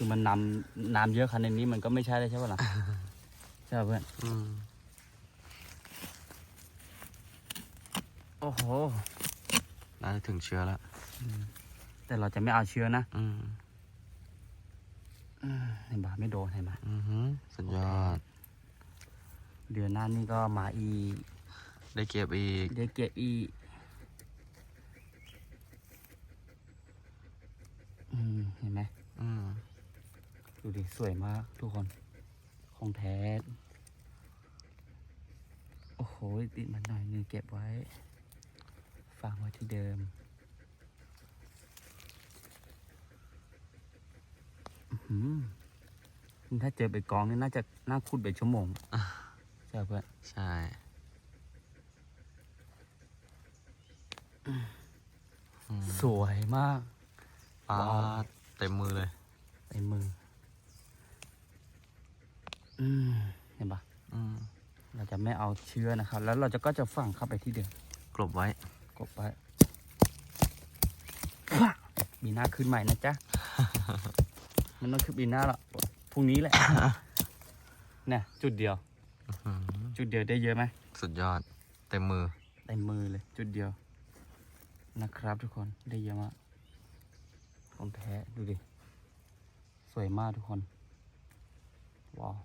คือมันน้ำน้ำเยอะขนาดนี้มันก็ไม่ใช่เลยใช่ปะล่ะ ใช่ปะเพื่อนอืมโอ้โหน่าจะถึงเชื้อแล้วแต่เราจะไม่เอาเชื้อนะอืมอืมเห็นปะไม่โดนเห็นปะอือหือสุดยอด เดือนหน้านี่ก็มาอีกได้เก็บอีก ได้เก็บอีกอืมเห็นไหม อืม ดูดิ สวยมากทุกคน ของแท้ โอ้โห ติดมันหน่อยหนึงเก็บไว้ฝากไว้ที่เดิมอื้อหือนี่ถ้าเจอไปกองนี่น่าจะน่าขุดไปชั่วโมงใช่เพื่อน ใช่สวยมากปลาว้าวเต็มมือเลยในมืออืม เห็นปะ อืม เรา จะไม่เอาเชื้อนะครับ แล้วเราจะก็จะฝังเข้าไปที่เดิมกลบไว้กดไปบีหน้าขึ้นใหม่นะจ๊ะ มันต้องขึ้นบีหน้าหรอกพรุ่งนี้แหละเนี่ยจุดเดียวอื้อหือจุดเดียวได้เยอะไหมสุดยอดเต็มมือเต็มมือเลย จุดเดียว นะครับทุกคนได้เยอะมากของแท้ดูดิ สวยมากทุกคน ว้าว